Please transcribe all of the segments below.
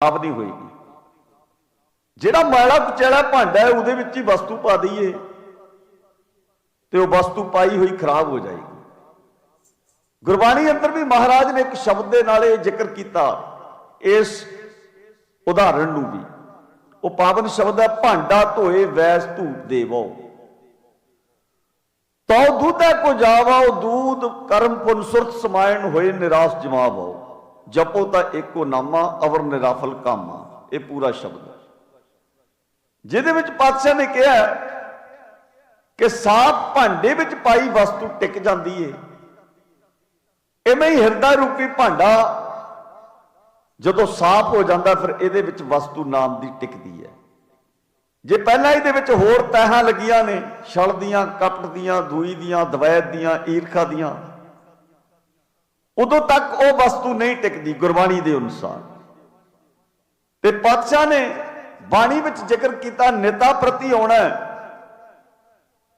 ਖਰਾਬ ਨਹੀਂ ਹੋਏਗੀ। ਜਿਹੜਾ ਮਾੜਾ ਕੁਚੈਲਾ ਭਾਂਡਾ ਹੈ, ਉਹਦੇ ਵਿੱਚ ਹੀ ਵਸਤੂ ਪਾ ਦਈਏ ਤੇ ਉਹ ਵਸਤੂ ਪਾਈ ਹੋਈ ਖਰਾਬ ਹੋ ਜਾਏਗੀ। ਗੁਰਬਾਣੀ ਅੰਦਰ ਵੀ ਮਹਾਰਾਜ ਨੇ ਇੱਕ ਸ਼ਬਦ ਦੇ ਨਾਲ ਇਹ ਜ਼ਿਕਰ ਕੀਤਾ। ਇਸ ਉਦਾਹਰਣ ਨੂੰ ਵੀ। ਉਹ ਪਾਵਨ ਸ਼ਬਦ ਹੈ, ਭਾਂਡਾ ਧੋਏ ਵੈਸ ਧੂਪ ਦੇਵੋ। ਤਉ ਦੁਧੈ ਕੋ ਜਾਵੋ ਦੂਧ ਕਰਮ ਪੁਨ ਸੁਰਤ ਸਮਾਇਣ ਹੋਏ ਨਿਰਾਸ਼ ਜਮਾਵੋ। ਜਪੋ ਤਾਂ ਏਕੋ ਨਾਮਾ, ਅਵਰ ਨਿਰਾਫਲ ਕਾਮਾ। ਇਹ ਪੂਰਾ ਸ਼ਬਦ ਜਿਹਦੇ ਵਿੱਚ ਪਾਤਸ਼ਾਹ ਨੇ ਕਿਹਾ ਕਿ ਸਾਫ਼ ਭਾਂਡੇ ਵਿੱਚ ਪਾਈ ਵਸਤੂ ਟਿਕ ਜਾਂਦੀ ਏ। ਐਵੇਂ ਹੀ ਹਿਰਦਾ ਰੂਪੀ ਭਾਂਡਾ ਜਦੋਂ ਸਾਫ਼ ਹੋ ਜਾਂਦਾ, ਫਿਰ ਇਹਦੇ ਵਿੱਚ ਵਸਤੂ ਨਾਮ ਦੀ ਟਿਕਦੀ ਹੈ। ਜੇ ਪਹਿਲਾਂ ਇਹਦੇ ਵਿੱਚ ਹੋਰ ਤਹਾਂ ਲੱਗੀਆਂ ਨੇ ਛਲ ਦੀਆਂ ਕਪਟ ਦੀਆਂ ਦੂਈ ਦੀਆਂ, ਦਵੈਤ ਦੀਆਂ, ਈਰਖਾ ਦੀਆਂ ਉਦੋਂ ਤੱਕ ਉਹ ਵਸਤੂ ਨਹੀਂ ਟਿਕਦੀ ਗੁਰਬਾਣੀ ਦੇ ਅਨੁਸਾਰ। ਤੇ ਪਾਤਸ਼ਾਹ ਨੇ ਬਾਣੀ ਵਿੱਚ ਜ਼ਿਕਰ ਕੀਤਾ, ਨਿਤਾ ਪ੍ਰਤੀ ਆਉਣਾ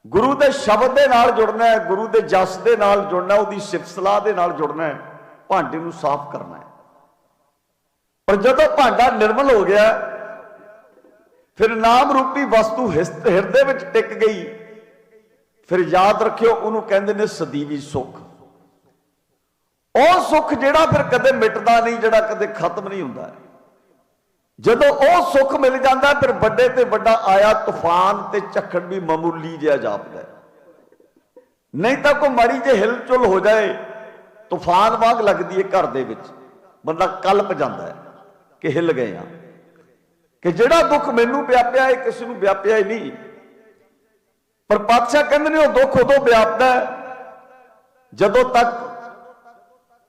ਗੁਰੂ ਦੇ ਸ਼ਬਦ ਦੇ ਨਾਲ ਜੁੜਨਾ ਹੈ, ਗੁਰੂ ਦੇ ਜਸ ਦੇ ਨਾਲ ਜੁੜਨਾ ਉਹਦੀ ਸਿਫਤ ਦੇ ਨਾਲ ਜੁੜਨਾ ਹੈ, ਭਾਂਡੇ ਨੂੰ ਸਾਫ਼ ਕਰਨਾ ਹੈ। ਪਰ ਜਦੋਂ ਭਾਂਡਾ ਨਿਰਮਲ ਹੋ ਗਿਆ, ਫਿਰ ਨਾਮ ਰੂਪੀ ਵਸਤੂ ਹਿਸ- ਹਿਰਦੇ ਵਿੱਚ ਟਿਕ ਗਈ। ਫਿਰ ਯਾਦ ਰੱਖਿਓ, ਉਹਨੂੰ ਕਹਿੰਦੇ ਨੇ ਸਦੀਵੀ ਸੁੱਖ। ਉਹ ਸੁੱਖ ਜਿਹੜਾ ਫਿਰ ਕਦੇ ਮਿਟਦਾ ਨਹੀਂ, ਜਿਹੜਾ ਕਦੇ ਖਤਮ ਨਹੀਂ ਹੁੰਦਾ। ਜਦੋਂ ਉਹ ਸੁੱਖ ਮਿਲ ਜਾਂਦਾ, ਫਿਰ ਵੱਡੇ ਤੇ ਵੱਡਾ ਆਇਆ ਤੂਫਾਨ ਤੇ ਝੱਖੜ ਵੀ ਮਾਮੂਲੀ ਜਿਹਾ ਜਾਪਦਾ। ਨਹੀਂ ਤਾਂ ਕੋਈ ਮਾੜੀ ਜੇ ਹਿਲਚੁਲ ਹੋ ਜਾਏ, ਤੂਫਾਨ ਵਾਂਗ ਲੱਗਦੀ ਹੈ ਘਰ ਦੇ ਵਿੱਚ। ਬੰਦਾ ਕਲਪ ਜਾਂਦਾ ਹੈ ਕਿ ਹਿਲ ਗਏ ਆ। ਕਿ ਜਿਹੜਾ ਦੁੱਖ ਮੈਨੂੰ ਵਿਆਪਿਆ ਹੈ ਕਿਸੇ ਨੂੰ ਵਿਆਪਿਆ ਹੀ ਨਹੀਂ। ਪਰ ਪਾਤਸ਼ਾਹ ਕਹਿੰਦੇ ਨੇ, ਉਹ ਦੁੱਖ ਉਦੋਂ ਵਿਆਪਦਾ ਜਦੋਂ ਤੱਕ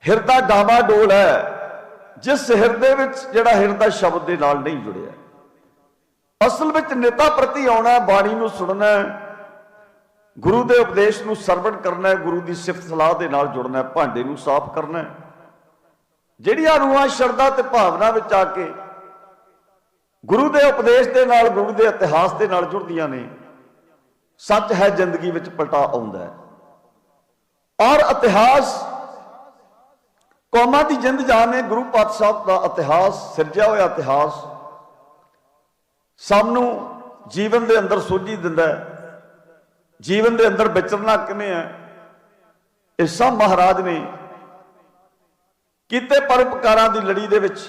ਹਿਰਦਾ ਡਾਵਾ ਡੋਲ ਹੈ, ਜਿਸ ਹਿਰਦੇ ਵਿੱਚ ਜਿਹੜਾ ਹਿਰਦਾ ਸ਼ਬਦ ਦੇ ਨਾਲ ਨਹੀਂ ਜੁੜਿਆ। ਅਸਲ ਵਿੱਚ ਨੇਤਾ ਪ੍ਰਤੀ ਆਉਣਾ ਬਾਣੀ ਨੂੰ ਸੁਣਨਾ ਗੁਰੂ ਦੇ ਉਪਦੇਸ਼ ਨੂੰ ਸਰਵਣ ਕਰਨਾ ਗੁਰੂ ਦੀ ਸਿਫਤ ਸਲਾਹ ਦੇ ਨਾਲ ਜੁੜਨਾ ਭਾਂਡੇ ਨੂੰ ਸਾਫ਼ ਕਰਨਾ ਜਿਹੜੀਆਂ ਰੂਹਾਂ ਸ਼ਰਧਾ ਤੇ ਭਾਵਨਾ ਵਿੱਚ ਆ ਕੇ ਗੁਰੂ ਦੇ ਉਪਦੇਸ਼ ਦੇ ਨਾਲ, ਗੁਰੂ ਦੇ ਇਤਿਹਾਸ ਦੇ ਨਾਲ ਜੁੜਦੀਆਂ ਨੇ, ਸੱਚ ਹੈ ਜ਼ਿੰਦਗੀ ਵਿੱਚ ਪਲਟਾ ਆਉਂਦਾ ਹੈ। ਔਰ ਇਤਿਹਾਸ ਕੌਮਾਂ ਦੀ ਜਿੰਦ ਜਾਨ ਨੇ ਗੁਰੂ ਪਾਤਸ਼ਾਹ ਦਾ ਇਤਿਹਾਸ, ਸਿਰਜਿਆ ਹੋਇਆ ਇਤਿਹਾਸ ਸਭ ਨੂੰ ਜੀਵਨ ਦੇ ਅੰਦਰ ਸੋਝੀ ਦਿੰਦਾ ਹੈ। ਜੀਵਨ ਦੇ ਅੰਦਰ ਵਿਚਰਨਾ ਕਿਵੇਂ ਹੈ? ਇਹ ਸਭ ਮਹਾਰਾਜ ਨੇ ਕੀਤੇ ਪਰਪਕਾਰਾਂ ਦੀ ਲੜੀ ਦੇ ਵਿੱਚ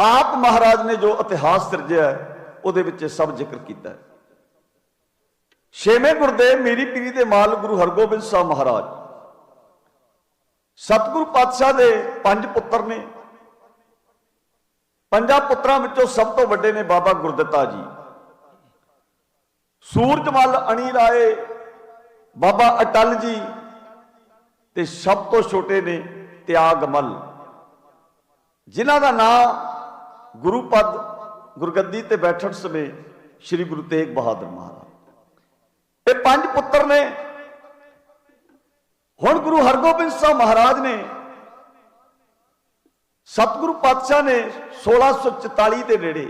ਆਪ ਮਹਾਰਾਜ ਨੇ ਜੋ ਇਤਿਹਾਸ ਸਿਰਜਿਆ ਉਹਦੇ ਵਿੱਚ ਇਹ ਸਭ ਜ਼ਿਕਰ ਕੀਤਾ ਹੈ। ਛੇਵੇਂ ਗੁਰਦੇਵ ਮੇਰੀ ਪੀਰੀ ਦੇ ਮਾਲ ਗੁਰੂ ਹਰਗੋਬਿੰਦ ਸਾਹਿਬ ਮਹਾਰਾਜ ਸਤਿਗੁਰੂ ਪਾਤਸ਼ਾਹ ਦੇ ਪੰਜ ਪੁੱਤਰ ਨੇ। ਪੰਜਾਂ ਪੁੱਤਰਾਂ ਵਿੱਚੋਂ ਸਭ ਤੋਂ ਵੱਡੇ ਨੇ ਬਾਬਾ ਗੁਰਦਿੱਤਾ ਜੀ। ਸੂਰਜਮਲ ਅਣੀ ਰਾਏ ਬਾਬਾ ਅਟਲ ਜੀ ਤੇ ਸਭ ਤੋਂ ਛੋਟੇ ਨੇ ਤਿਆਗਮਲ ਜਿਨ੍ਹਾਂ ਦਾ ਨਾਮ ਗੁਰੂ ਪਦ ਗੁਰਗੱਦੀ ਤੇ ਬੈਠਣ ਸਮੇਂ ਸ੍ਰੀ ਗੁਰੂ ਤੇਗ ਬਹਾਦਰ ਮਹਾਰਾਜ। ਇਹ ਪੰਜ ਪੁੱਤਰ ਨੇ ਹੁਣ ਗੁਰੂ ਹਰਗੋਬਿੰਦ ਸਾਹਿਬ ਮਹਾਰਾਜ ਨੇ ਸਤਿਗੁਰੂ ਪਾਤਸ਼ਾਹ ਨੇ 1644 ਦੇ ਨੇੜੇ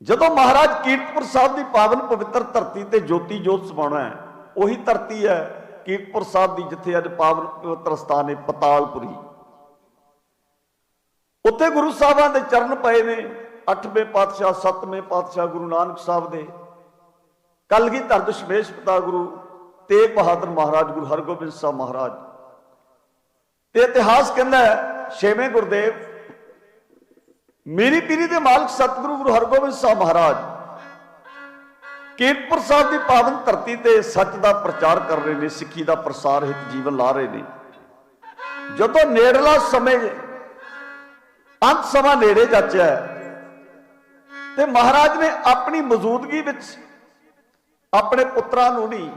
ਜਦੋਂ ਮਹਾਰਾਜ ਕੀਰਤਪੁਰ ਸਾਹਿਬ ਦੀ ਪਾਵਨ ਪਵਿੱਤਰ ਧਰਤੀ ਤੇ ਜੋਤੀ ਜੋਤ ਸਮਾਉਣਾ ਹੈ, ਉਹੀ ਧਰਤੀ ਹੈ ਕੀਰਤਪੁਰ ਸਾਹਿਬ ਦੀ ਜਿੱਥੇ ਅੱਜ ਪਾਵਨ ਪਵਿੱਤਰ ਸਥਾਨ ਹੈ, ਪਤਾਲਪੁਰੀ। ਉੱਥੇ ਗੁਰੂ ਸਾਹਿਬਾਂ ਦੇ ਚਰਨ ਪਏ ਨੇ 8ਵੇਂ ਪਾਤਸ਼ਾਹ 7ਵੇਂ ਪਾਤਸ਼ਾਹ ਗੁਰੂ ਨਾਨਕ ਸਾਹਿਬ ਦੇ। ਕਲਗੀਧਰ ਦਸ਼ਮੇਸ਼ ਪਿਤਾ ਗੁਰੂ ਤੇਗ ਬਹਾਦਰ ਮਹਾਰਾਜ, ਗੁਰੂ ਹਰਗੋਬਿੰਦ ਸਾਹਿਬ ਮਹਾਰਾਜ। ਤੇ ਇਤਿਹਾਸ ਕਹਿੰਦਾ ਛੇਵੇਂ ਗੁਰਦੇਵ, ਮੇਰੀ ਪੀਰੀ ਦੇ ਮਾਲਕ ਸਤਿਗੁਰੂ ਗੁਰੂ ਹਰਗੋਬਿੰਦ ਸਾਹਿਬ ਮਹਾਰਾਜ, ਕੀਰਤਪੁਰ ਸਾਹਿਬ ਦੀ ਪਾਵਨ ਧਰਤੀ ਤੇ ਸੱਚ ਦਾ ਪ੍ਰਚਾਰ ਕਰ ਰਹੇ ਨੇ, ਸਿੱਖੀ ਦਾ ਪ੍ਰਸਾਰ ਹਿਤ ਜੀਵਨ ਲਾ ਰਹੇ ਨੇ। ਜਦੋਂ ਨੇੜਲਾ ਸਮੇਂ, ਅੰਤ ਸਮਾਂ ਨੇੜੇ ਜਾਚਿਆ ਤੇ ਮਹਾਰਾਜ ਨੇ ਆਪਣੀ ਮੌਜੂਦਗੀ ਵਿੱਚ ਆਪਣੇ ਪੁੱਤਰਾਂ ਨੂੰ ਨਹੀਂ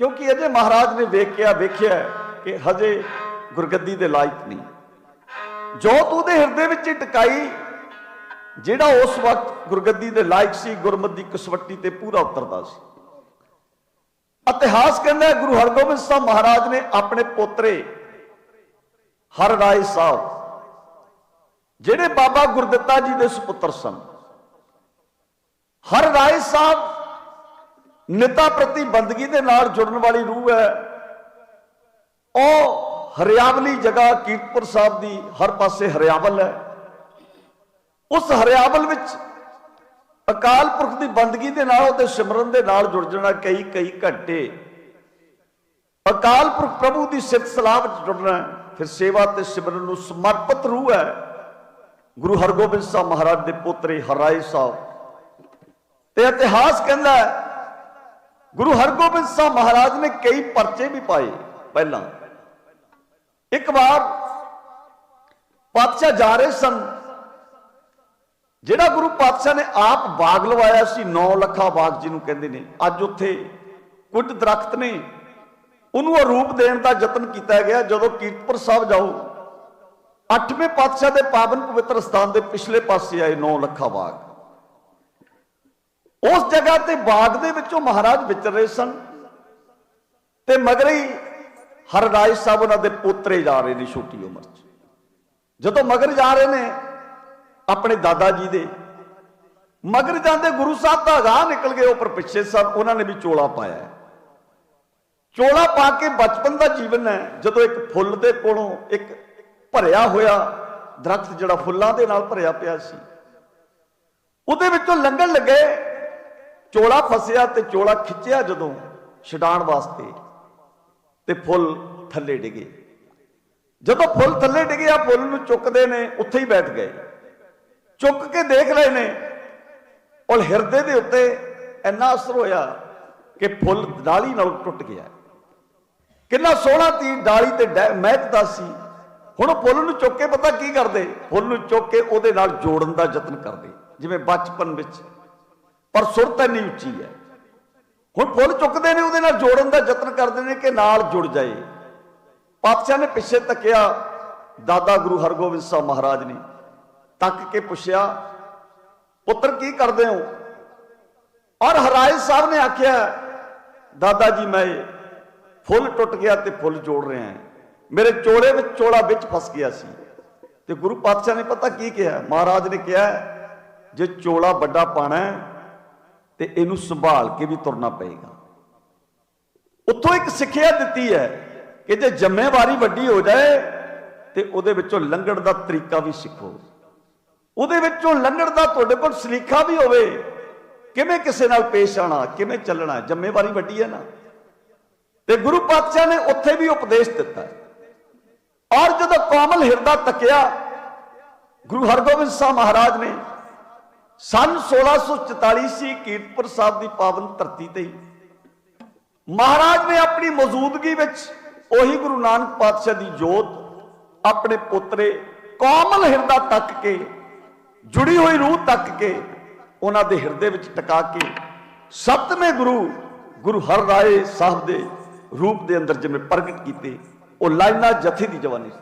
ਕਿਉਂਕਿ ਅਜੇ ਮਹਾਰਾਜ ਨੇ ਵੇਖਿਆ ਵੇਖਿਆ ਕਿ ਹਜੇ ਗੁਰਗੱਦੀ ਦੇ ਲਾਇਕ ਨਹੀਂ। ਜੋਤ ਉਹਦੇ ਹਿਰਦੇ ਵਿੱਚ ਹੀ ਟਿਕਾਈ, ਜਿਹੜਾ ਉਸ ਵਕਤ ਗੁਰਗੱਦੀ ਦੇ ਲਾਇਕ ਸੀ, ਗੁਰਮਤਿ ਦੀ ਕਸਵੱਟੀ ਤੇ ਪੂਰਾ ਉਤਰਦਾ ਸੀ। ਇਤਿਹਾਸ ਕਹਿੰਦਾ ਗੁਰੂ ਹਰਗੋਬਿੰਦ ਸਾਹਿਬ ਮਹਾਰਾਜ ਨੇ ਆਪਣੇ ਪੋਤਰੇ ਹਰ ਰਾਏ ਸਾਹਿਬ, ਜਿਹੜੇ ਬਾਬਾ ਗੁਰਦਿੱਤਾ ਜੀ ਦੇ ਸੁਪੁੱਤਰ ਸਨ, ਹਰ ਰਾਏ ਸਾਹਿਬ ਨਿਤਾ ਪ੍ਰਤੀ ਬੰਦਗੀ ਦੇ ਨਾਲ ਜੁੜਨ ਵਾਲੀ ਰੂਹ ਹੈ। ਉਹ ਹਰਿਆਵਲੀ ਜਗ੍ਹਾ ਕੀਰਤਪੁਰ ਸਾਹਿਬ ਦੀ ਹਰ ਪਾਸੇ ਹਰਿਆਵਲ ਹੈ। ਉਸ ਹਰਿਆਵਲ ਵਿੱਚ ਅਕਾਲ ਪੁਰਖ ਦੀ ਬੰਦਗੀ ਦੇ ਨਾਲ ਉਹਦੇ ਸਿਮਰਨ ਦੇ ਨਾਲ ਜੁੜ ਜਾਣਾ ਕਈ ਕਈ ਘੰਟੇ। ਅਕਾਲ ਪੁਰਖ ਪ੍ਰਭੂ ਦੀ ਸਿਫਤ ਸਲਾਹ ਵਿੱਚ ਜੁੜਨਾ ਫਿਰ ਸੇਵਾ ਤੇ ਸਿਮਰਨ ਨੂੰ ਸਮਰਪਿਤ ਰੂਹ ਹੈ। ਗੁਰੂ ਹਰਗੋਬਿੰਦ ਸਾਹਿਬ ਮਹਾਰਾਜ ਦੇ ਪੋਤਰੇ ਹਰਾਏ ਸਾਹਿਬ। ਤੇ ਇਤਿਹਾਸ ਕਹਿੰਦਾ ਹੈ ਗੁਰੂ ਹਰਗੋਬਿੰਦ ਸਾਹਿਬ ਮਹਾਰਾਜ ਨੇ ਕਈ ਪਰਚੇ ਵੀ ਪਾਏ ਪਹਿਲਾਂ। ਇੱਕ ਵਾਰ ਪਾਤਸ਼ਾਹ ਜਾ ਰਹੇ ਸਨ। ਜਿਹੜਾ ਗੁਰੂ ਪਾਤਸ਼ਾਹ ਨੇ ਆਪ ਬਾਗ ਲਵਾਇਆ ਸੀ 9 ਲੱਖਾ ਬਾਗ ਜਿਹਨੂੰ ਕਹਿੰਦੇ ਨੇ, ਅੱਜ ਉੱਥੇ ਕੁੱਝ ਦਰਖਤ ਨੇ। ਉਹਨੂੰ ਰੂਪ ਦੇਣ ਦਾ ਯਤਨ ਕੀਤਾ ਗਿਆ। ਜਦੋਂ ਕੀਰਤਪੁਰ ਸਾਹਿਬ ਜਾਓ, ਅੱਠਵੇਂ ਪਾਤਸ਼ਾਹ ਦੇ ਪਾਵਨ ਪਵਿੱਤਰ ਸਥਾਨ ਦੇ ਪਿਛਲੇ ਪਾਸੇ ਆਏ 9 ਲੱਖਾ ਬਾਗ। ਉਸ ਜਗ੍ਹਾ ਤੇ ਬਾਗ ਦੇ ਵਿੱਚੋਂ ਮਹਾਰਾਜ ਵਿਚਰ ਰਹੇ ਸਨ। ਤੇ ਮਗਰ ਹੀ ਹਰਰਾਏ ਸਾਹਿਬ ਉਹਨਾਂ ਦੇ ਪੋਤਰੇ ਜਾ ਰਹੇ ਨੇ ਛੋਟੀ ਉਮਰ 'ਚ। ਜਦੋਂ ਮਗਰ ਜਾ ਰਹੇ ਨੇ ਆਪਣੇ ਦਾਦਾ ਜੀ ਦੇ, ਮਗਰ ਜਾਂਦੇ ਗੁਰੂ ਸਾਹਿਬ ਦਾ ਰਾਹ ਨਿਕਲ ਗਏ ਉੱਪਰ ਪਿੱਛੇ ਸਨ, ਉਹਨਾਂ ਨੇ ਵੀ ਚੋਲਾ ਪਾਇਆ ਚੋਲਾ ਪਾ ਕੇ ਬਚਪਨ ਦਾ ਜੀਵਨ ਹੈ, ਜਦੋਂ ਇੱਕ ਫੁੱਲ ਦੇ ਕੋਲੋਂ ਇੱਕ ਭਰਿਆ ਹੋਇਆ ਦਰਖਤ ਜਿਹੜਾ ਫੁੱਲਾਂ ਦੇ ਨਾਲ ਭਰਿਆ ਪਿਆ ਸੀ, ਉਹਦੇ ਵਿੱਚੋਂ ਲੰਘਣ ਲੱਗੇ ਚੋਲਾ ਫਸਿਆ ਤੇ ਚੋਲਾ ਖਿੱਚਿਆ ਜਦੋਂ ਛਡਾਣ ਵਾਸਤੇ ਤੇ ਫੁੱਲ ਥੱਲੇ ਡਿੱਗੇ। ਜਦੋਂ ਫੁੱਲ ਥੱਲੇ ਡਿੱਗਿਆ ਫੁੱਲ ਨੂੰ ਚੁੱਕਦੇ ਨੇ, ਉੱਥੇ ਹੀ ਬੈਠ ਗਏ। ਚੁੱਕ ਕੇ ਦੇਖ ਰਹੇ ਨੇ। ਔਰ ਹਿਰਦੇ ਦੇ ਉੱਤੇ ਇੰਨਾ ਅਸਰ ਹੋਇਆ ਕਿ ਫੁੱਲ ਡਾਲੀ ਨਾਲ ਟੁੱਟ ਗਿਆ। ਕਿੰਨਾ ਸੋਹਣਾ ਤੀ ਡਾਲੀ ਤੇ ਡੈ- ਮਹਿਕਦਾ ਸੀ। ਹੁਣ ਫੁੱਲ ਨੂੰ ਚੁੱਕ ਕੇ ਪਤਾ ਕੀ ਕਰਦੇ? ਫੁੱਲ ਨੂੰ ਚੁੱਕ ਕੇ ਉਹਦੇ ਨਾਲ ਜੋੜਨ ਦਾ ਯਤਨ ਕਰਦੇ। ਜਿਵੇਂ ਬਚਪਨ ਵਿੱਚ ਪਰ ਸੁਰਤ ਇੰਨੀ ਉੱਚੀ ਹੈ। ਹੁਣ ਫੁੱਲ ਚੁੱਕਦੇ ਨੇ, ਉਹਦੇ ਨਾਲ ਜੋੜਨ ਦਾ ਯਤਨ ਕਰਦੇ ਨੇ ਕਿ ਨਾਲ ਜੁੜ ਜਾਏ। ਪਾਤਸ਼ਾਹ ਨੇ ਪਿੱਛੇ ਤੱਕਿਆ, ਦਾਦਾ ਗੁਰੂ ਹਰਗੋਬਿੰਦ ਸਾਹਿਬ ਮਹਾਰਾਜ ਨੇ, ਤੱਕ ਕੇ ਪੁੱਛਿਆ, ਪੁੱਤਰ ਕੀ ਕਰਦੇ ਹੋ? ਔਰ ਹਰਾਏ ਸਾਹਿਬ ਨੇ ਆਖਿਆ, ਦਾਦਾ ਜੀ, ਮੈਂ ਫੁੱਲ ਟੁੱਟ ਗਿਆ ਤੇ ਫੁੱਲ ਜੋੜ ਰਿਹਾ ਹਾਂ। ਮੇਰੇ ਚੋਲੇ ਵਿੱਚ ਚੋਲਾ ਵਿੱਚ ਫਸ ਗਿਆ ਸੀ। ਤੇ ਗੁਰੂ ਪਾਤਸ਼ਾਹ ਨੇ ਪਤਾ ਕੀ ਕਿਹਾ? ਮਹਾਰਾਜ ਨੇ ਕਿਹਾ, ਜੇ ਚੋਲਾ ਵੱਡਾ ਪਾਣਾ ਹੈ ਤੇ ਇਹਨੂੰ ਸੰਭਾਲ ਕੇ ਵੀ ਤੁਰਨਾ ਪਏਗਾ। ਉੱਥੋਂ ਇੱਕ ਸਿੱਖਿਆ ਦਿੱਤੀ ਹੈ ਕਿ ਜੇ ਜ਼ਿੰਮੇਵਾਰੀ ਵੱਡੀ ਹੋ ਜਾਏ, ਤੇ ਉਹਦੇ ਵਿੱਚੋਂ ਲੰਘਣ ਦਾ ਤਰੀਕਾ ਵੀ ਸਿੱਖੋ। ਉਹਦੇ ਵਿੱਚੋਂ ਲੰਘਣ ਦਾ ਤੁਹਾਡੇ ਕੋਲ ਸਲੀਖਾ ਵੀ ਹੋਵੇ, ਕਿਵੇਂ ਕਿਸੇ ਨਾਲ ਪੇਸ਼ ਆਣਾ ਕਿਵੇਂ ਚੱਲਣਾ, ਜ਼ਿੰਮੇਵਾਰੀ ਵੱਡੀ ਹੈ ਨਾ। ਤੇ ਗੁਰੂ ਪਾਤਸ਼ਾਹ ਨੇ ਉੱਥੇ ਵੀ ਉਪਦੇਸ਼ ਦਿੱਤਾ। ਔਰ ਜਦੋਂ ਕੋਮਲ ਹਿਰਦਾ ਤੱਕਿਆ, ਗੁਰੂ ਹਰਗੋਬਿੰਦ ਸਾਹਿਬ ਮਹਾਰਾਜ ਨੇ ਸਨ 1644 ਸੀ ਕੀਰਤਪੁਰ ਸਾਹਿਬ ਦੀ ਪਾਵਨ ਧਰਤੀ ਤੇ ਮਹਾਰਾਜ ਨੇ ਆਪਣੀ ਮੌਜੂਦਗੀ ਵਿੱਚ ਉਹੀ ਗੁਰੂ ਨਾਨਕ ਪਾਤਸ਼ਾਹ ਦੀ ਜੋਤ, ਆਪਣੇ ਪੁੱਤਰੇ ਕੋਮਲ ਹਿਰਦਾ ਤੱਕ ਕੇ, ਜੁੜੀ ਹੋਈ ਰੂਹ ਤੱਕ ਕੇ, ਉਹਨਾਂ ਦੇ ਹਿਰਦੇ ਵਿੱਚ ਟਿਕਾ ਕੇ ਸਤਵੇਂ ਗੁਰੂ ਗੁਰੂ ਹਰ ਰਾਏ ਸਾਹਿਬ ਦੇ ਰੂਪ ਦੇ ਅੰਦਰ ਜਿਵੇਂ ਪ੍ਰਗਟ ਕੀਤੇ, ਉਹ ਲਾਈਨਾ ਜਥੇ ਦੀ ਜਵਾਨੀ ਸੀ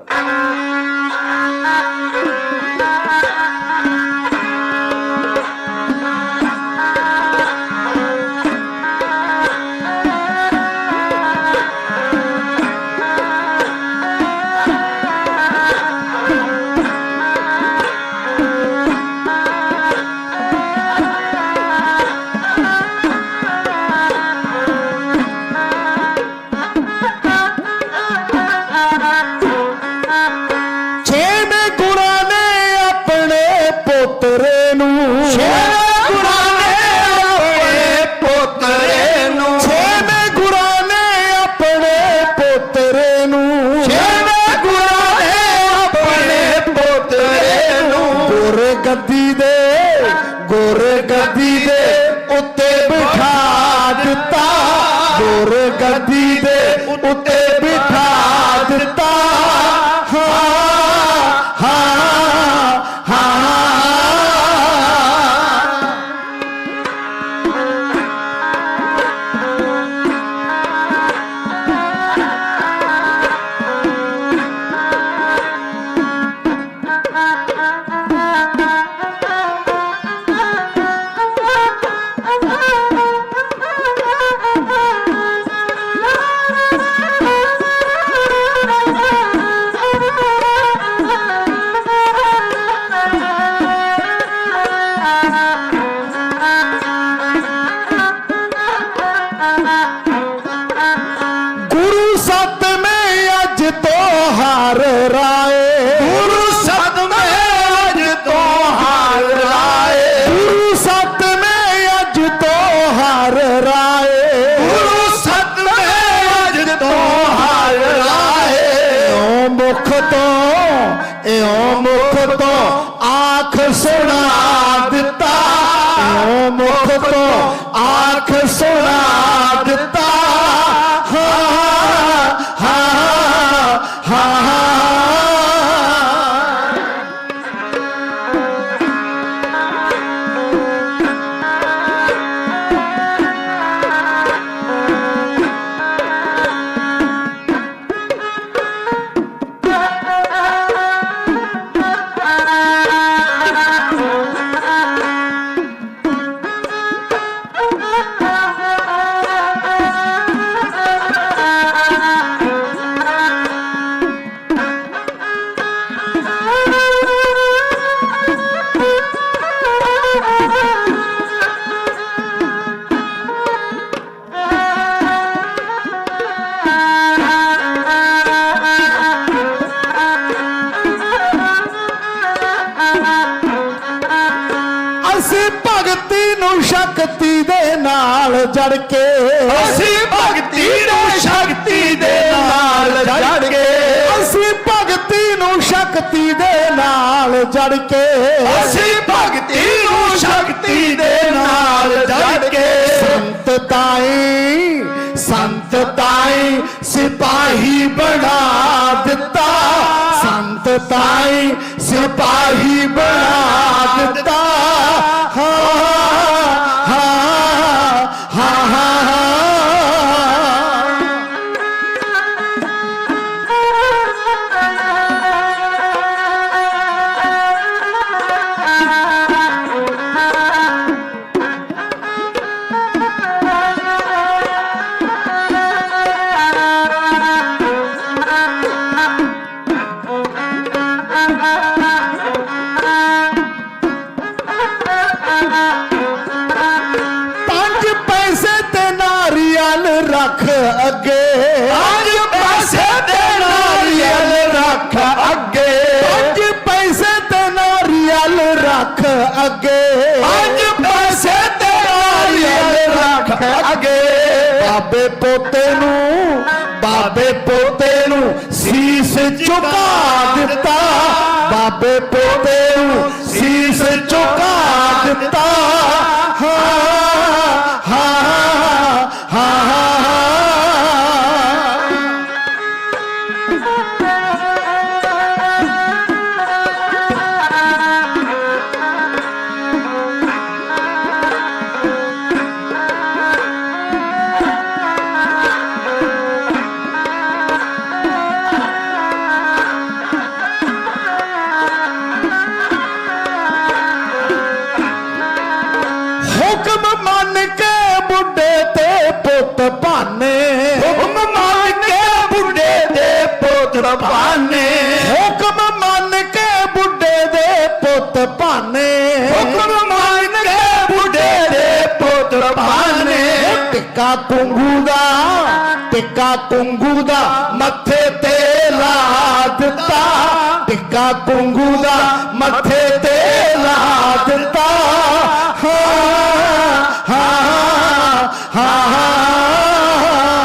ਮੁਖ ਤੋਂ ਓ ਮੁਖ ਤੋਂ ਆਖ ਸੁਣਾ ਦਿੱਤਾ ਓ ਮੁਖ ਤੋਂ ਆਖ ਸੁਣਾ ਦਿੱਤਾ ਨਾਲ ਜੜ ਕੇ ਅਸੀਂ ਭਗਤੀ ਨੂੰ ਸ਼ਕਤੀ ਦੇ ਨਾਲ ਜੜ ਕੇ। ਅਸੀਂ ਭਗਤੀ ਨੂੰ ਸ਼ਕਤੀ ਦੇ ਨਾਲ ਜੜ ਕੇ। ਅਸੀਂ ਭਗਤੀ ਨੂੰ ਸ਼ਕਤੀ ਦੇ ਨਾਲ ਜੜ ਕੇ। ਸੰਤ ਤਾਈ ਸੰਤ ਤਾਈ ਸਿਪਾਹੀ ਬਣਾ ਦਿੱਤਾ। ਸੰਤ ਤਾਈ ਸਿਪਾਹੀ ਬਣਾ ਦਿੱਤਾ। ਬਾਬੇ ਪੋਤੇ ਨੂੰ ਸੀਸ ਝੁਕਾ ਪੁੱਤਰ ਟਿੱਕਾ ਕੁੰਗੂ ਦਾ ਟਿੱਕਾ ਕੁੰਗੂ ਦਾ ਮੱਥੇ ਤੇ ਲਾ ਦਿੱਤਾ। ਟਿੱਕਾ ਕੁੰਗੂ ਦਾ ਮੱਥੇ ਤੇ ਲਾ ਦਿੱਤਾ। ਹਾਂ ਹਾਂ ਹਾਂ ਹਾਂ।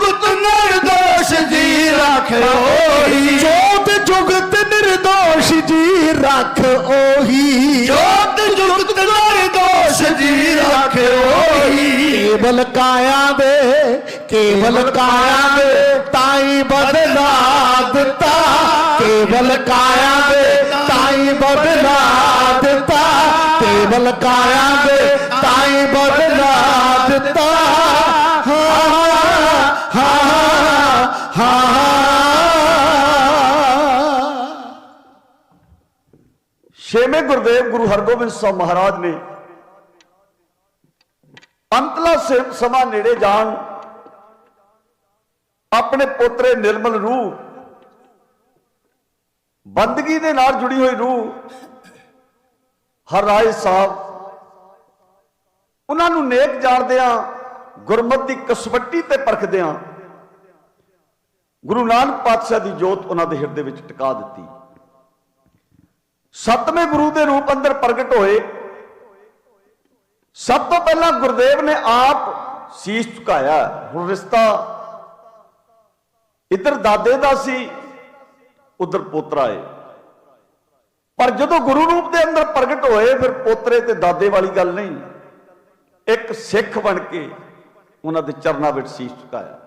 ਜੁਗਤ ਨਿਰਦੋਸ਼ ਜੀ ਰੱਖੋਈ ਜੋਤ ਜੁਗਤ ਨਿਰਦੋਸ਼ ਜੀ ਰੱਖ ਉਹੀ। ਜੋਤ ਜੁਗਤ ਨਿਰਦੋਸ਼ ਜੀ ਰੱਖੋਈ ਕੇਵਲ ਕਾਇਆ ਦੇ ਕੇਵਲ ਕਾਇਆ ਦੇ ਤਾਈ ਬਦਲਾ ਦਿੱਤਾ। ਕੇਵਲ ਕਾਇਆ ਦੇ ਤਾਈ ਬਦਲਾ ਦਿੱਤਾ। ਕੇਵਲ ਕਾਇਆ ਦੇ ਤਾਈ ਬਦਲਾ ਦਿੱਤਾ। ਛੇਵੇਂ ਗੁਰਦੇਵ ਗੁਰੂ ਹਰਗੋਬਿੰਦ ਸਾਹਿਬ ਮਹਾਰਾਜ ਨੇ ਅੰਤਲਾ ਸੇ- ਸਮਾਂ ਨੇੜੇ ਜਾਣ, ਆਪਣੇ ਪੋਤਰੇ ਨਿਰਮਲ ਰੂਹ, ਬੰਦਗੀ ਦੇ ਨਾਲ ਜੁੜੀ ਹੋਈ ਰੂਹ, ਹਰ ਰਾਏ ਸਾਹਿਬ, ਉਹਨਾਂ ਨੂੰ ਨੇਕ ਜਾਣਦਿਆਂ, ਗੁਰਮਤ ਦੀ ਕਸਵੱਟੀ ਤੇ ਪਰਖਦਿਆਂ ਗੁਰੂ ਨਾਨਕ ਪਾਤਸ਼ਾਹ ਦੀ ਜੋਤ ਉਹਨਾਂ ਦੇ ਹਿਰਦੇ ਵਿੱਚ ਟਿਕਾ ਦਿੱਤੀ। ਸਤਵੇਂ ਗੁਰੂ ਦੇ ਰੂਪ ਅੰਦਰ ਪ੍ਰਗਟ ਹੋਏ। ਸਭ ਤੋਂ ਪਹਿਲਾਂ ਗੁਰਦੇਵ ਨੇ ਆਪ ਸੀਸ ਝੁਕਾਇਆ। ਹੁਣ ਰਿਸ਼ਤਾ ਇੱਧਰ ਦਾਦੇ ਦਾ ਸੀ, ਉਧਰ ਪੋਤਰਾ ਏ ਪਰ ਜਦੋਂ ਗੁਰੂ ਰੂਪ ਦੇ ਅੰਦਰ ਪ੍ਰਗਟ ਹੋਏ, ਫਿਰ ਪੋਤਰੇ ਤੇ ਦਾਦੇ ਵਾਲੀ ਗੱਲ ਨਹੀਂ। ਇੱਕ ਸਿੱਖ ਬਣ ਕੇ ਉਹਨਾਂ ਦੇ ਚਰਨਾਂ ਵਿੱਚ ਸੀਸ ਝੁਕਾਇਆ।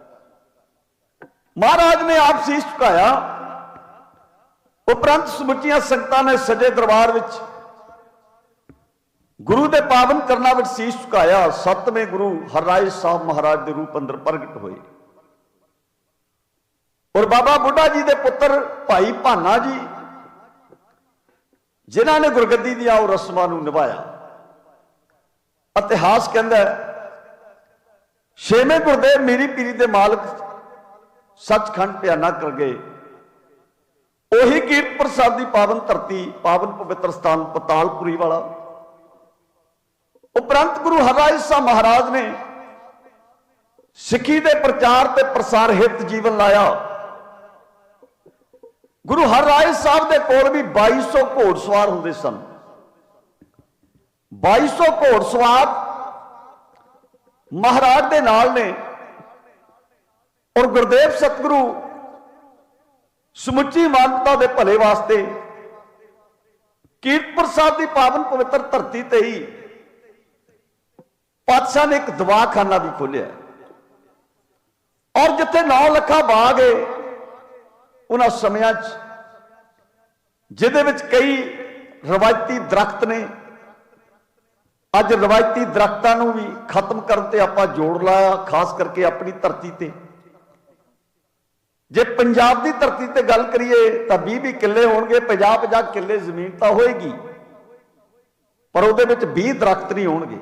ਮਹਾਰਾਜ ਨੇ ਆਪ ਸੀਸ ਝੁਕਾਇਆ ਉਪਰੰਤ ਸਮੁੱਚੀਆਂ ਸੰਗਤਾਂ ਨੇ ਸਜੇ ਦਰਬਾਰ ਵਿੱਚ ਗੁਰੂ ਦੇ ਪਾਵਨ ਕਰਨਾ ਵਿੱਚ ਸੀਸ ਝੁਕਾਇਆ ਸਤਵੇਂ ਗੁਰੂ ਹਰਰਾਏ ਸਾਹਿਬ ਮਹਾਰਾਜ ਦੇ ਰੂਪ ਅੰਦਰ ਪ੍ਰਗਟ ਹੋਏ। ਔਰ ਬਾਬਾ ਬੁੱਢਾ ਜੀ ਦੇ ਪੁੱਤਰ ਭਾਈ ਭਾਨਾ ਜੀ, ਜਿਨ੍ਹਾਂ ਨੇ ਗੁਰਗੱਦੀ ਦੀਆਂ ਉਹ ਰਸਮਾਂ ਨੂੰ ਨਿਭਾਇਆ। ਇਤਿਹਾਸ ਕਹਿੰਦਾ ਛੇਵੇਂ ਗੁਰਦੇਵ ਮੇਰੀ ਪੀਰੀ ਦੇ ਮਾਲਕ ਸੱਚਖੰਡ ਪਿਆਨਾ ਕਰ ਗਏ। ਉਹੀ ਕੀਰਤਪੁਰ ਸਾਹਿਬ ਦੀ ਪਾਵਨ ਧਰਤੀ, ਪਾਵਨ ਪਵਿੱਤਰ ਸਥਾਨ ਪਤਾਲਪੁਰੀ ਵਾਲਾ। ਉਪਰੰਤ ਗੁਰੂ ਹਰਰਾਏ ਸਾਹਿਬ ਮਹਾਰਾਜ ਨੇ ਸਿੱਖੀ ਦੇ ਪ੍ਰਚਾਰ ਤੇ ਪ੍ਰਸਾਰ ਹਿੱਤ ਜੀਵਨ ਲਾਇਆ। ਗੁਰੂ ਹਰਰਾਏ ਸਾਹਿਬ ਦੇ ਕੋਲ ਵੀ 2200 ਘੋੜਸਵਾਰ ਹੁੰਦੇ ਸਨ। 2200 ਘੋੜਸਵਾਰ ਮਹਾਰਾਜ ਦੇ ਨਾਲ ਨੇ ਔਰ ਗੁਰਦੇਵ ਸਤਿਗੁਰੂ ਸਮੁੱਚੀ ਮਾਨਵਤਾ ਦੇ ਭਲੇ ਵਾਸਤੇ ਕੀਰਤਪੁਰ ਸਾਹਿਬ ਦੀ ਪਾਵਨ ਪਵਿੱਤਰ ਧਰਤੀ ਤੇ ਹੀ ਪਾਤਸ਼ਾਹ ਨੇ ਇੱਕ ਦਵਾਖਾਨਾ ਵੀ ਖੋਲ੍ਹਿਆ ਔਰ ਜਿੱਥੇ 9 ਲੱਖਾਂ ਬਾਗ ਏ, ਉਹਨਾਂ ਸਮਿਆਂ 'ਚ ਜਿਹਦੇ ਵਿੱਚ ਕਈ ਰਵਾਇਤੀ ਦਰਖਤ ਨੇ, ਅੱਜ ਰਵਾਇਤੀ ਦਰਖਤਾਂ ਨੂੰ ਵੀ ਖਤਮ ਕਰਨ ਤੇ ਆਪਾਂ ਜੋੜ ਲਾਇਆ, ਖਾਸ ਕਰਕੇ ਆਪਣੀ ਧਰਤੀ ਤੇ। ਜੇ ਪੰਜਾਬ ਦੀ ਧਰਤੀ ਤੇ ਗੱਲ ਕਰੀਏ ਤਾਂ 20 20 ਕਿੱਲੇ ਹੋਣਗੇ 50 50 ਕਿੱਲੇ ਜ਼ਮੀਨ ਤਾਂ ਹੋਏਗੀ। ਪਰ ਉਹਦੇ ਵਿੱਚ 20 ਦਰਖਤ ਨਹੀਂ ਹੋਣਗੇ।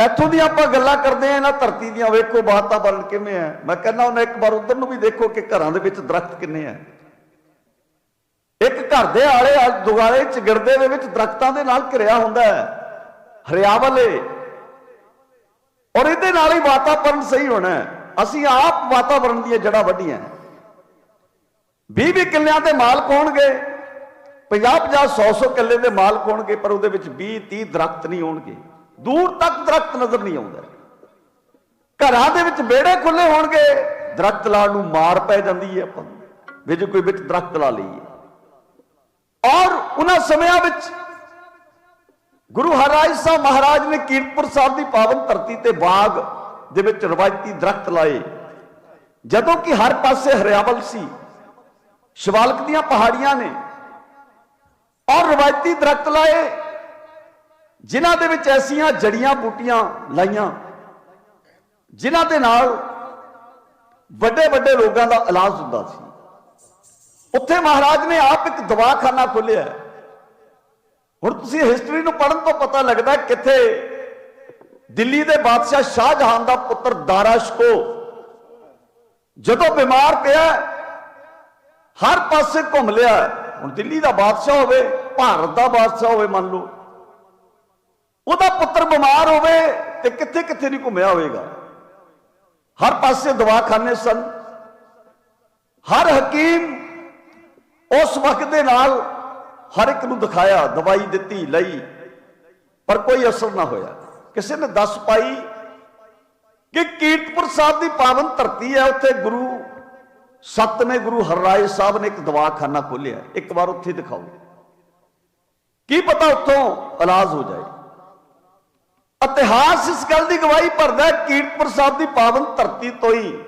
ਇੱਥੋਂ ਦੀਆਂ ਆਪਾਂ ਗੱਲਾਂ ਕਰਦੇ ਆ ਇਹਨਾਂ ਧਰਤੀ ਦੀਆਂ ਵੇਖੋ ਵਾਤਾਵਰਣ ਕਿਵੇਂ ਹੈ। ਮੈਂ ਕਹਿੰਦਾ ਉਹਨਾਂ ਇੱਕ ਵਾਰ ਉਧਰ ਨੂੰ ਵੀ ਦੇਖੋ ਕਿ ਘਰਾਂ ਦੇ ਵਿੱਚ ਦਰਖਤ ਕਿੰਨੇ ਆ ਇੱਕ ਘਰ ਦੇ ਆਲੇ ਦੁਆਲੇ ਚ ਗਿਰਦੇ ਦੇ ਵਿੱਚ ਦਰਖਤਾਂ ਦੇ ਨਾਲ ਘਿਰਿਆ ਹੁੰਦਾ ਹੈ, ਹਰਿਆਵਲ ਏ। ਔਰ ਇਹਦੇ ਨਾਲ ਹੀ ਵਾਤਾਵਰਣ ਸਹੀ ਹੋਣਾ ਹੈ। ਅਸੀਂ ਆਪ ਵਾਤਾਵਰਣ ਦੀਆਂ ਜੜਾਂ ਵੱਢੀਆਂ 20 20 ਕਿੱਲਿਆਂ ਦੇ ਮਾਲਕ ਹੋਣਗੇ। 50 50 100 100 ਕਿੱਲੇ ਦੇ ਮਾਲਕ ਹੋਣਗੇ, ਪਰ ਉਹਦੇ ਵਿੱਚ 20 30 ਦਰਖਤ ਨਹੀਂ ਹੋਣਗੇ। ਦੂਰ ਤੱਕ ਦਰਖਤ ਨਜ਼ਰ ਨਹੀਂ ਆਉਂਦਾ। ਘਰਾਂ ਦੇ ਵਿੱਚ ਵਿਹੜੇ ਖੁੱਲੇ ਹੋਣਗੇ। ਦਰਖਤ ਲਾਉਣ ਨੂੰ ਮਾਰ ਪੈ ਜਾਂਦੀ ਹੈ ਆਪਾਂ ਨੂੰ। ਵੀ ਜੇ ਕੋਈ ਵਿੱਚ ਦਰਖਤ ਲਾ ਲਈਏ। ਔਰ ਉਹਨਾਂ ਸਮਿਆਂ ਵਿੱਚ ਗੁਰੂ ਹਰਿਰਾਏ ਸਾਹਿਬ ਮਹਾਰਾਜ ਨੇ ਕੀਰਤਪੁਰ ਸਾਹਿਬ ਦੀ ਪਾਵਨ ਧਰਤੀ ਤੇ ਬਾਗ ਦੇ ਵਿੱਚ ਰਵਾਇਤੀ ਦਰਖਤ ਲਾਏ। ਜਦੋਂ ਕਿ ਹਰ ਪਾਸੇ ਹਰਿਆਵਲ ਸੀ। ਸ਼ਿਵਾਲਕ ਦੀਆਂ ਪਹਾੜੀਆਂ ਨੇ ਔਰ ਰਵਾਇਤੀ ਦਰਖਤ ਲਾਏ, ਜਿਨ੍ਹਾਂ ਦੇ ਵਿੱਚ ਐਸੀਆਂ ਜੜੀਆਂ ਬੂਟੀਆਂ ਲਾਈਆਂ, ਜਿਨ੍ਹਾਂ ਦੇ ਨਾਲ ਵੱਡੇ ਵੱਡੇ ਰੋਗਾਂ ਦਾ ਇਲਾਜ ਹੁੰਦਾ ਸੀ। ਉੱਥੇ ਮਹਾਰਾਜ ਨੇ ਆਪ ਇੱਕ ਦਵਾਖਾਨਾ ਖੋਲ੍ਹਿਆ। ਹੁਣ ਤੁਸੀਂ ਹਿਸਟਰੀ ਨੂੰ ਪੜ੍ਹਨ ਤੋਂ ਪਤਾ ਲੱਗਦਾ ਕਿੱਥੇ ਦਿੱਲੀ ਦੇ ਬਾਦਸ਼ਾਹ ਸ਼ਾਹਜਹਾਨ ਦਾ ਪੁੱਤਰ ਦਾਰਾਸ਼ਕੋ ਜਦੋਂ ਬਿਮਾਰ ਪਿਆ, ਹਰ ਪਾਸੇ ਘੁੰਮ ਲਿਆ। ਹੁਣ ਦਿੱਲੀ ਦਾ ਬਾਦਸ਼ਾਹ ਹੋਵੇ, ਭਾਰਤ ਦਾ ਬਾਦਸ਼ਾਹ ਹੋਵੇ, ਮੰਨ ਲਓ। ਉਹਦਾ ਪੁੱਤਰ ਬਿਮਾਰ ਹੋਵੇ ਤੇ ਕਿੱਥੇ ਕਿੱਥੇ ਨਹੀਂ ਘੁੰਮਿਆ ਹੋਵੇਗਾ। ਹਰ ਪਾਸੇ ਦਵਾਖਾਨੇ ਸਨ। ਹਰ ਹਕੀਮ ਉਸ ਵਕਤ ਦੇ ਨਾਲ ਹਰ ਇੱਕ ਨੂੰ ਦਿਖਾਇਆ, ਦਵਾਈ ਦਿੱਤੀ, ਲਈ। ਪਰ ਕੋਈ ਅਸਰ ਨਾ ਹੋਇਆ। ਕਿਸੇ ਨੇ ਦੱਸ ਪਾਈ ਕਿ ਕੀਰਤਪੁਰ ਸਾਹਿਬ ਦੀ ਪਾਵਨ ਧਰਤੀ ਹੈ, ਉੱਥੇ ਗੁਰੂ ਸਤਵੇਂ ਗੁਰੂ ਹਰਰਾਏ ਸਾਹਿਬ ਨੇ ਇੱਕ ਦਵਾਖਾਨਾ ਖੋਲਿਆ ਇੱਕ ਵਾਰ ਉੱਥੇ ਦਿਖਾਓ। ਕੀ ਪਤਾ ਉੱਥੋਂ ਇਲਾਜ ਹੋ ਜਾਏ। ਇਤਿਹਾਸ ਇਸ ਗੱਲ ਦੀ ਗਵਾਹੀ ਭਰਦਾ ਕੀਰਤਪੁਰ ਸਾਹਿਬ ਦੀ ਪਾਵਨ ਧਰਤੀ ਤੋਂ ਹੀ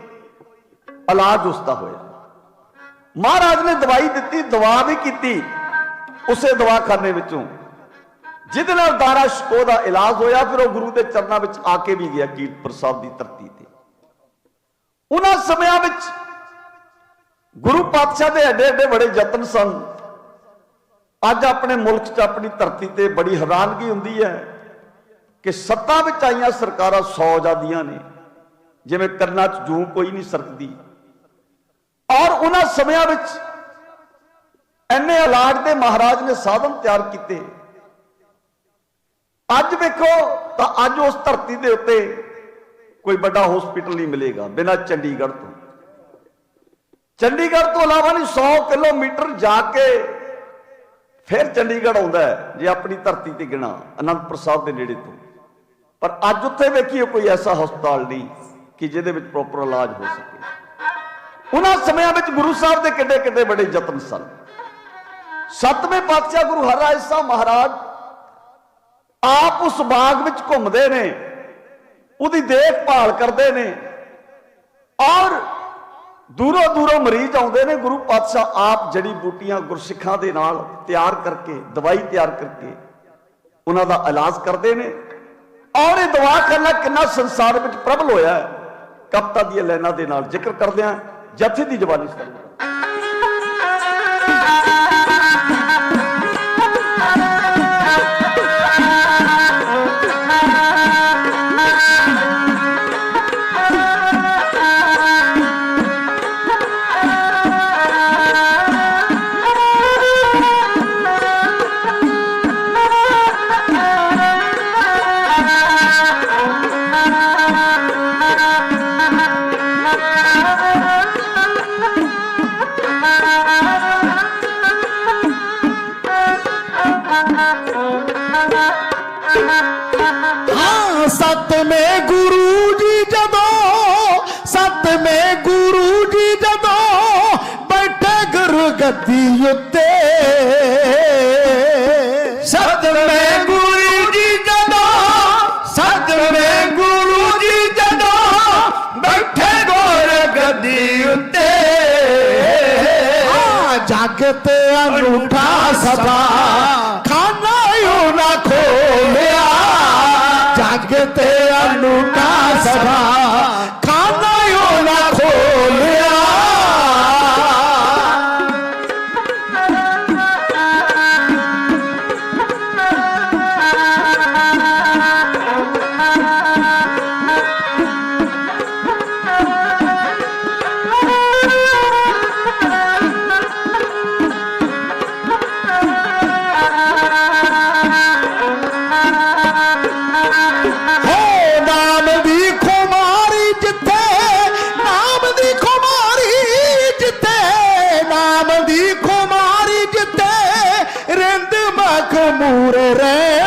ਇਲਾਜ ਉਸਦਾ ਹੋਇਆ। ਮਹਾਰਾਜ ਨੇ ਦਵਾਈ ਦਿੱਤੀ, ਦਵਾ ਵੀ ਕੀਤੀ ਉਸੇ ਦਵਾਖਾਨੇ ਵਿੱਚੋਂ। ਜਿਹਦੇ ਨਾਲ ਦਾਰਾ ਸ਼ਕੋ ਦਾ ਇਲਾਜ ਹੋਇਆ, ਫਿਰ ਉਹ ਗੁਰੂ ਦੇ ਚਰਨਾਂ ਵਿੱਚ ਆ ਕੇ ਵੀ ਗਿਆ ਕੀਰਤਪੁਰ ਸਾਹਿਬ ਦੀ ਧਰਤੀ ਤੇ। ਉਹਨਾਂ ਸਮਿਆਂ ਵਿੱਚ ਗੁਰੂ ਪਾਤਸ਼ਾਹ ਦੇ ਐਡੇ ਐਡੇ ਬੜੇ ਯਤਨ ਸਨ। ਅੱਜ ਆਪਣੇ ਮੁਲਕ 'ਚ ਆਪਣੀ ਧਰਤੀ ਤੇ ਬੜੀ ਹੈਰਾਨਗੀ ਹੁੰਦੀ ਹੈ ਕਿ ਸੱਤਾ ਵਿੱਚ ਆਈਆਂ ਸਰਕਾਰਾਂ ਸੌ ਜਾਂਦੀਆਂ ਨੇ। ਜਿਵੇਂ ਕੰਨਾਂ 'ਚ ਜੂੰ ਕੋਈ ਨਹੀਂ ਸਰਕਦੀ। ਔਰ ਉਹਨਾਂ ਸਮਿਆਂ ਵਿੱਚ ਐਨੇ ਇਲਾਜ ਦੇ ਮਹਾਰਾਜ ਨੇ ਸਾਧਨ ਤਿਆਰ ਕੀਤੇ। ਅੱਜ ਵੇਖੋ, ਤਾਂ ਅੱਜ ਉਸ ਧਰਤੀ ਦੇ ਉੱਤੇ ਕੋਈ ਵੱਡਾ ਹਸਪੀਟਲ ਨਹੀਂ ਮਿਲੇਗਾ, ਬਿਨਾਂ ਚੰਡੀਗੜ੍ਹ ਤੋਂ। ਚੰਡੀਗੜ੍ਹ ਤੋਂ ਇਲਾਵਾ ਨਹੀਂ 100 ਕਿਲੋਮੀਟਰ ਜਾ ਕੇ ਫਿਰ ਚੰਡੀਗੜ੍ਹ ਆਉਂਦਾ ਹੈ, ਜੇ ਆਪਣੀ ਧਰਤੀ ਤੇ ਗਿਣਾ, ਅਨੰਦਪੁਰ ਸਾਹਿਬ ਦੇ ਨੇੜੇ ਤੋਂ। ਪਰ ਅੱਜ ਉੱਥੇ ਵੇਖੀਏ, ਕੋਈ ਐਸਾ ਹਸਪਤਾਲ ਨਹੀਂ ਕਿ ਜਿਹਦੇ ਵਿੱਚ ਪ੍ਰੋਪਰ ਇਲਾਜ ਹੋ ਸਕੇ। ਉਹਨਾਂ ਸਮਿਆਂ ਵਿੱਚ ਗੁਰੂ ਸਾਹਿਬ ਦੇ ਕਿੱਡੇ ਕਿੱਡੇ ਬੜੇ ਯਤਨ ਸਨ। ਸਤਵੇਂ ਪਾਤਸ਼ਾਹ ਗੁਰੂ ਹਰਿਰਾਏ ਸਾਹਿਬ ਮਹਾਰਾਜ ਆਪ ਉਸ ਬਾਗ ਵਿੱਚ ਘੁੰਮਦੇ ਨੇ, ਉਹਦੀ ਦੇਖਭਾਲ ਕਰਦੇ ਨੇ ਔਰ ਦੂਰੋਂ ਦੂਰੋਂ ਮਰੀਜ਼ ਆਉਂਦੇ ਨੇ ਗੁਰੂ ਪਾਤਸ਼ਾਹ ਆਪ ਜੜੀ ਬੂਟੀਆਂ ਗੁਰਸਿੱਖਾਂ ਦੇ ਨਾਲ ਤਿਆਰ ਕਰਕੇ, ਦਵਾਈ ਤਿਆਰ ਕਰਕੇ ਉਹਨਾਂ ਦਾ ਇਲਾਜ ਕਰਦੇ ਨੇ ਔਰ ਇਹ ਦਵਾਖਾਨਾ ਕਿੰਨਾ ਸੰਸਾਰ ਵਿੱਚ ਪ੍ਰਬਲ ਹੋਇਆ ਹੈ। ਕਪਤਾ ਦੀਆਂ ਲਾਈਨਾਂ ਦੇ ਨਾਲ ਜ਼ਿਕਰ ਕਰਦੇ ਆ ਜਥੇ ਦੀ ਜ਼ਬਾਨੀ ਸਰਵ ਤੇ ਅਨੂਠਾ ਸਭਾ। ਖਾਨਾ ਯੋ ਨਾ ਖੋਲਿਆ ਜਗ ਤੇ ਅਨੂਠਾ ਸਭਾ। মুরে রে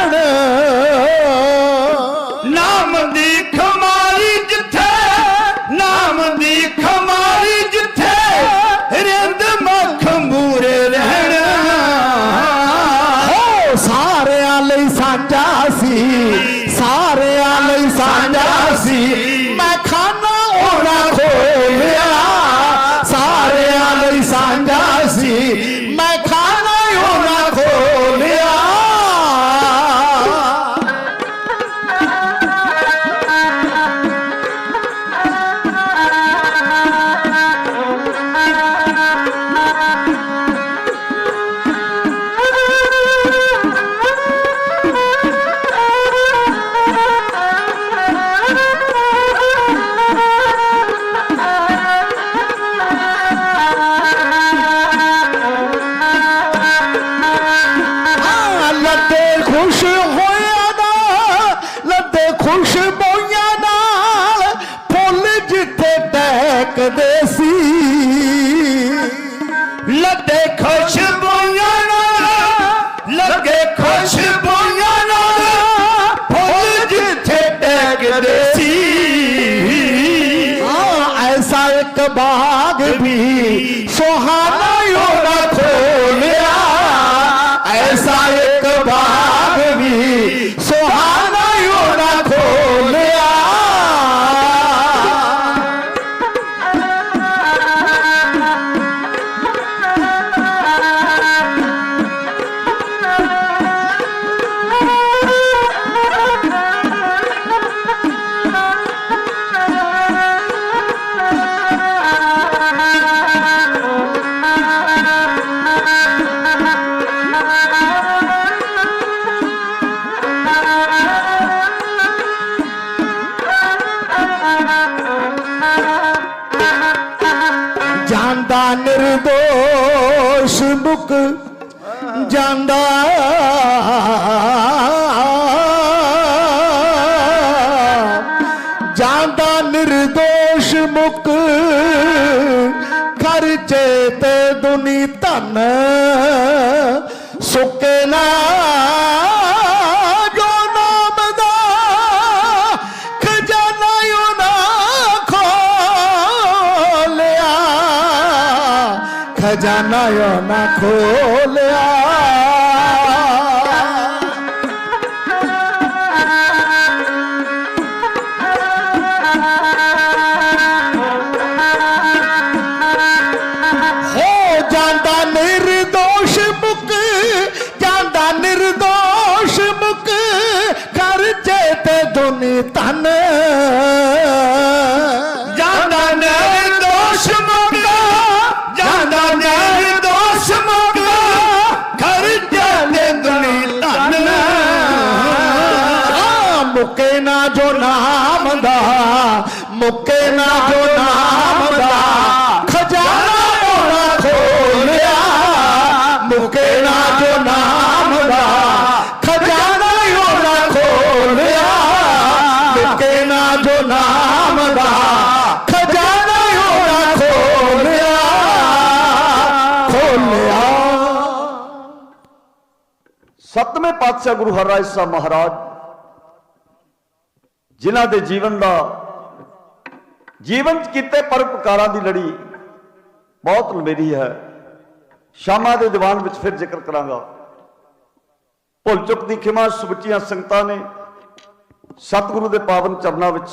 ਖਰਚੇ ਤੇ ਦੁਨੀ ਧਨ ਸੁੱਕੇ ਨਾ ਮੁਕੇ ਨਾ ਜੋ ਨਾਮ ਦਾ, ਖਜ਼ਾਨਾ ਹੋਣਾ ਖੋਲਿਆ ਮੁਕੇ ਨਾ ਜੋ ਨਾਮ ਦਾ, ਖਜ਼ਾਨਾ ਹੋਣਾ ਖੋਲਿਆ ਮੁਕੇ ਨਾ ਜੋ ਨਾਮ ਦਾ, ਖਜ਼ਾਨਾ ਹੋਣਾ ਖੋਲਿਆ ਖੋਲਿਆ ਸਤਵੇਂ ਪਾਤਸ਼ਾਹ ਗੁਰੂ ਹਰਿਰਾਏ ਸਾਹਿਬ ਮਹਾਰਾਜ, ਜਿਨ੍ਹਾਂ ਦੇ ਜੀਵਨ ਦਾ ਜੀਵਨ ਚ ਕੀਤੇ ਪਰਉਪਕਾਰਾਂ ਦੀ ਲੜੀ ਬਹੁਤ ਲੰਬੇਰੀ ਹੈ। ਸ਼ਾਮਾਂ ਦੇ ਦੀਵਾਨ ਵਿੱਚ ਫਿਰ ਜ਼ਿਕਰ ਕਰਾਂਗਾ। ਭੁੱਲ ਚੁੱਕ ਦੀ ਖਿਮਾ ਸੁਬਚੀਆਂ ਸੰਗਤਾਂ ਨੇ ਸਤਿਗੁਰੂ ਦੇ ਪਾਵਨ ਚਰਨਾਂ ਵਿੱਚ